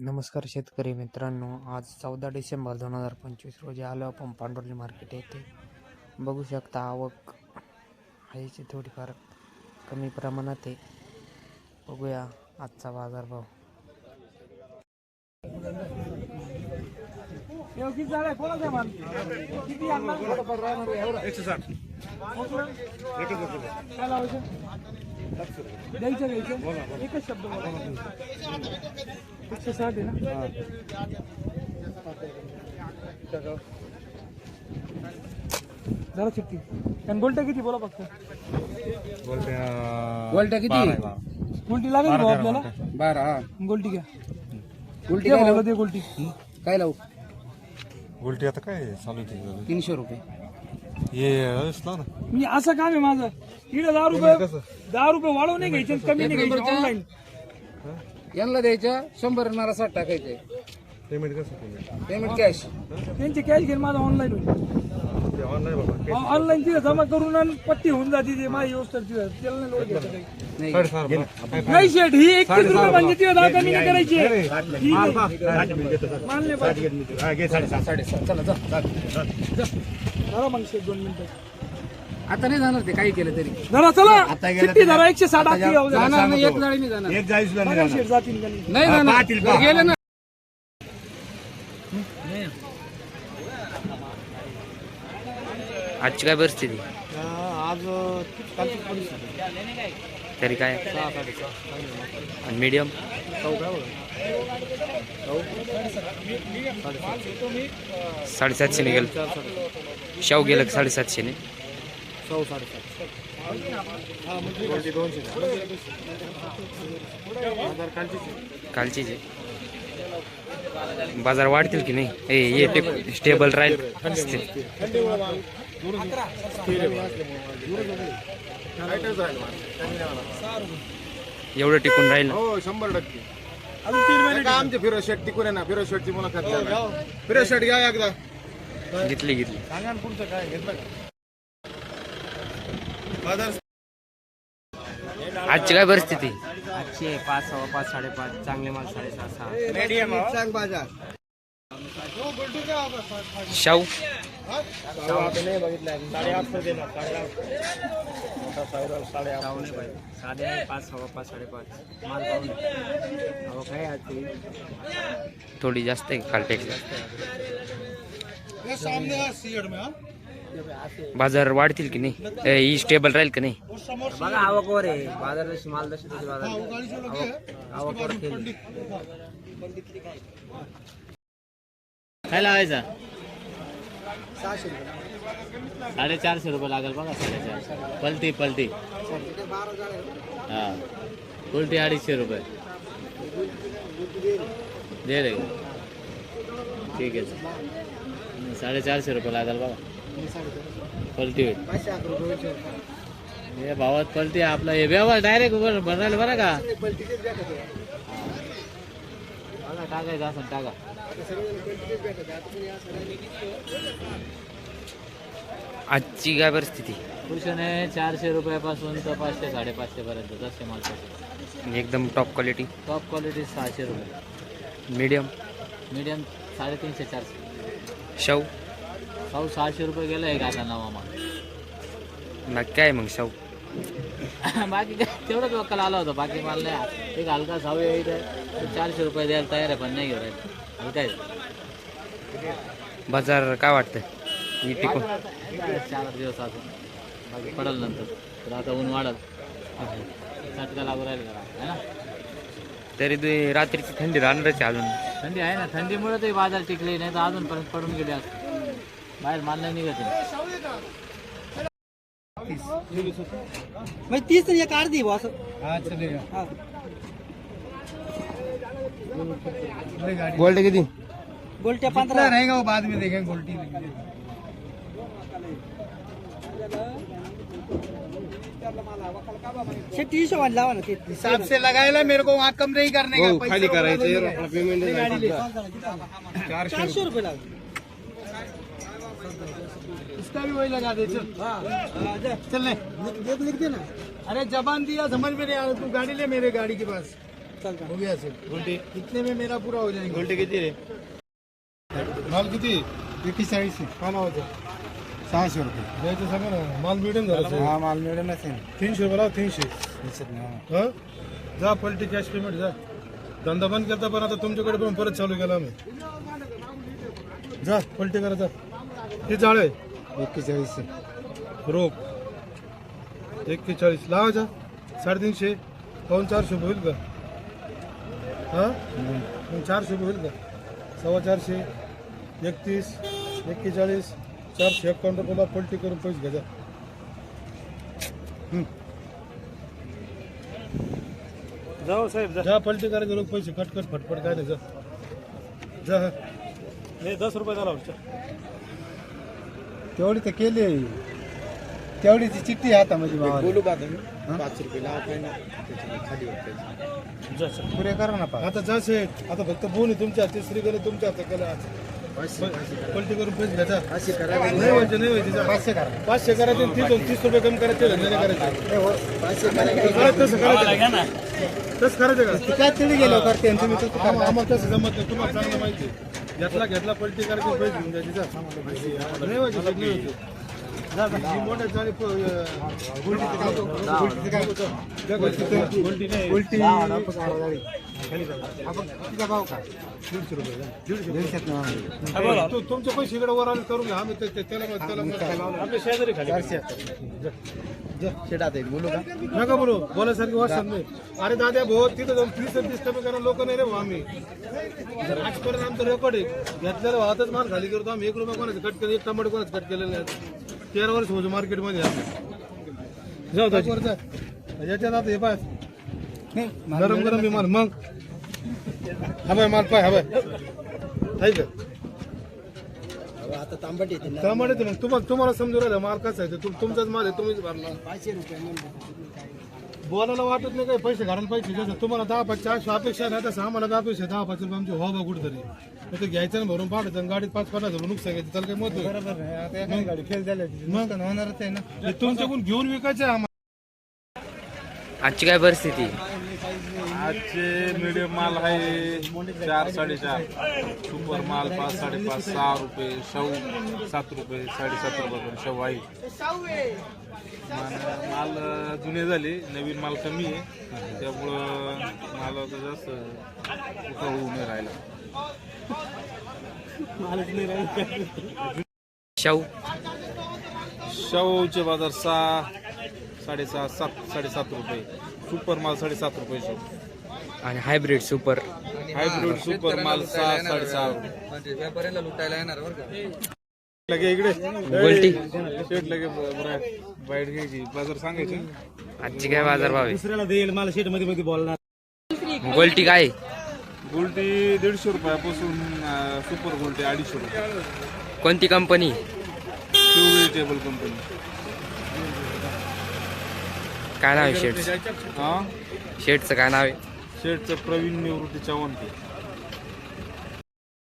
नमस्कार शेतकरी मित्रांनो आज चौदा डिसेंबर दोन हजार पंचवीस रोजी आलो आपण पांडुर्ली मार्केट येथे. बघू शकता आवक आहेची थोडीफार कमी प्रमाणात आहे. बघूया आजचा बाजारभाव. द्यायचं घ्यायचं एकच शब्द एकशे साठ आहे ना? जरा चिठ्ठी आणि गोल्टा किती बोला फक्त गोल्टा किती गोल्टी लागेल भाऊ आपल्याला बारा हा गोल्टी घ्या गोल्टी काय भाऊला लावू दे गोल्टी। काय लावू उलटी आता काय चालू आहे? तीनशे रुपये। म्हणजे असं काम आहे माझं. इकडे दहा रुपये दहा रुपये वाढवून नाही घ्यायचे कमी नाही घ्यायचे ऑनलाईन यांना द्यायच्या शंभर नारा साठ टाकायचे. पेमेंट कसं पेमेंट पेमेंट कॅश त्यांचे कॅश घेऊन माझं ऑनलाईन होईल. ते ऑनलाईन बाबा ऑनलाईन तिथे जमा करून आणि पट्टी होऊन जाते ते माझी व्यवस्था तिथं. त्याला नाही लोड घ्यायचं काही. नाही. साडेसहा रुपये. नाही शेठ ही एकतीस रुपये म्हणजे तिथे दहा कमी नाही करायची ही नाही. धरा मग शेठ दोन मिनिटं. आता नाही जाणार ते काही केलं तरी. धरा चला. चिठ्ठी धरा? एकशे साठ धरा. जाणार नाही एक जाळी नाही. जाणार बघा शेठ जातील का नाही. नाही जाणार जर गेलं ना. आजची काय परिस्थिती आज कालची परिस्थिती तरी काय आणि मीडियम साडेसातशे ने गेलं शाव गेलं का साडेसातशे ने कालची जे बाजार वाढतील की नाही ए स्टेबल राहील. एवढं टिकून राहील. हो शंभर टक्के. अजून तीन महिने आमचे फिरोज शेट टिकून आहे ना फिरोज शेटची मुलाखत घ्या फिरोज शेट घ्या एकदा. घेतली घेतली. सांगा ना पुढचं काय घेतलं का? आजची काय परिस्थिती? आजचे पाच सव्वा पाच साडेपाच. चांगले माल साडेसहा सहा. बाजार. शाहू? जाऊ पाच सव्वा पाच साडेपाच माल पाहून अहो काय आज थोडी जास्त आहे कालपेक्षा बाजार वाढतील की नाही? ही स्टेबल राहील की नाही? बघा आवकवर आहे. बाजार जशी माल तशी तशी बाजार आवक आवकवर काय लावायचा? साडेचारशे रुपये. लागेल बघा साडेचारशे पलटी पलटी. हा. उलटी अडीचशे रुपये. दे रे. ठीक आहे. साडेचारशे रुपये लागेल बघा. पलटी होईल. हे भावात पलटी आपला हे व्यवहार डायरेक्ट बनायला बरं का? बघा टाकायचं असं टाका. आजची काय परिस्थिती? पुरुषाने चारशे रुपयापासून तर पाचशे साडेपाचशे पर्यंत जसे माल एकदम टॉप क्वालिटी टॉप क्वालिटी सहाशे रुपये. मीडियम मीडियम साडेतीनशे चारशे. शाहू? पाऊ सहाशे रुपये गेला एक आता नवा माल. बाकी काय मग शाहू? बाकी काय? तेवढंच वक्कल आला होता बाकी माल नाही. एक हलका इथं. तो चारशे रुपये द्यायला तयार आहे पण नाही घेऊ राहील. हलका आहे. बाजार काय वाटतं ही टिकून. काय चार दिवस अजून. बाकी पडल नंतर. तर आता ऊन वाढल. चटका लागू राहील जरा है ना? तरी ते रात्रीची थंडी राहणारच अजून. थंडी आहे ना. थंडीमुळे तरी बाजार टिकले नाही तर अजूनपर्यंत पडून गेले असते. बाहेर माल नाही निघत आहे. म्हणजे तीस तर एक अर्धी भाऊ असं हा. गोल्ड किती गोल्ट्या पंधरा रहेगा वो बाद में देखेंगे गोल्टी शेट्टी हिशोबाने लावा ना ते हिसाब से लगाएला मेरे को वहाँ कम नहीं करने का खाली करायचं पेमेंट चारशे रुपये। लागले इसका भी वही लगा दे चल। चल ले। लिख दे ना अरे जबान दिया समझ में नहीं आ रहा तू गाड़ी ले मेरे गाड़ी के पास। वो भी ऐसे उल्टी। कितने में मेरा पूरा हो जाएगा। उल्टी किती रे माल किती एकेचाळीस काय नावाचं सहाशे रुपये। द्यायचं सांगा ना माल हा माल मिळेल ना तीनशे रुपये लाव तीनशे हा? जा पलटी कॅश पेमेंट जा। धंदा बंद करता पण आता तुमच्याकडे पण परत चालू केला आम्ही जा पलटी करा जा। किती जाळ आहे. एक्केचाळीस रोप. एक्केचाळीस लावा जा. साडेतीनशे. पाऊन चारशे रुपये होईल का? हा? मग चारशे रुपये होईल का? सव्वा चारशे. एकतीस. एक्केचाळीस चारशे एकावन्न रुपयाला पलटी करून पैसे घ्या जा. जाऊ साहेब जा. जा पलटी करायचे लोक पैसे कटकट फटफट काय नाही जा. जा. हे दस रुपये झाला तेवढी तर केली. तेवढी ती चिठ्ठी आहे हातामध्ये बोलू पाच रुपये लावा काय खाली. पुरे करा ना आता जा शेठ. आता फक्त बोन आहे तुमच्या हाती श्रीगणे तुमच्या हातात केला पलटी करून पैसे घ्या जा. नाही व्हायचे नाही व्हायचे जा. पाचशे करा. पाचशे करायचे तीस तीस रुपये कमी करायचे धंदे नाही करायचे. करायचं तसं करायचं तसं करायचं का? ती काय तिथे गेलो करते आणि तुम्ही तसं आम्हा- आम्हाला तसं जमत नाही तुम्हाला चांगलं माहिती आहे. घेतला घेतला पलटी करायचे पैसे घेऊन द्यायचे जा. नाही व्हायचे. उलटी नाही. उलटी तिचा भाव का दीडशे रुपये जा. दीडशे तू- तुमचे पैसे इकडे वर आले करून घ्या आम्ही ते- ते- त्याला त्याला लावलं. शेजारी खाली चारशे बोलू का नका बोलू बोलायसारखी वाटत नाही अरे दादा भाऊ तिथं जाऊन तीस आणि तीस कमी करा लोक नाही रे भाऊ आम्ही जर आजपर्यंत आमचं रेकॉर्ड आहे घेतलेलं वाहतच माल खाली करतो आम्ही एक रुपया कोणाचं कट केलं एक टमाटे कोणाचं कट केलेलं नाही तेरा वर्ष होतो मार्केटमध्ये जाऊ दादा याच्यात आता हे पाय गरम गरम माल मग. हवाय माल पाय हवाय आहे का आता तांबट येते मग. तुम्हाला तुम्हाला समजून राहिलं माल कसा आहे ते. तुम- तुमचाच माल आहे तुम्हीच भरला. बोलायला वाटत नाही काही. पैसे घराला पैसे जसं तुम्हाला दहा पाच चारशे अपेक्षा नाही तसं आम्हाला दहा पैसे दहा पाच रुपये आमचे हो बा कुठेतरी ते घ्यायचं ना भरून पाठायचं आणि गाडीत पाच पन्नास रुपये नुकसान घ्यायचं. त्याला काही मत गाडी फेल झाली होणारच आहे ना. ते तुमच्याकडून घेऊन विकायचं आहे आम्हाला. आजची काय परिस्थिती? आजचे मीडियम माल आहे चार साडेचार. सुपर माल पाच साडेपाच सहा रुपये शाहू सात रुपये साडेसात रुपये शाहू आहे. माल जुने झाले नवीन माल कमी आहे. त्यामुळं माल आता जास्त उठा होऊ नाही राहिला. शाहू? शाहूचे बाजार सहा साडेसहा सात साडेसात रुपये. सुपर माल साडेसात रुपये शाहू. आणि हायब्रिड सुपर. हायब्रिड सुपर माल सहा साडेसहा. रुपये लगे इकडे. गोल्टी शेट लगे बाईट घ्यायची बाजार सांगायचे. आजची काय बाजार भाव आहे? दुसऱ्याला देईल मला शेटमध्ये मध्ये बोलणार. गोल्टी काय? गोल्टी दीडशे रुपयापासून अं, सुपर गोल्टी अडीचशे रुपये. कोणती कंपनी शिवगी टेबल कंपनी काय नाव आहे शेटचं? हा? शेटचं काय नाव आहे? शेटचं प्रवीण निवृत्ती चव्हाण ते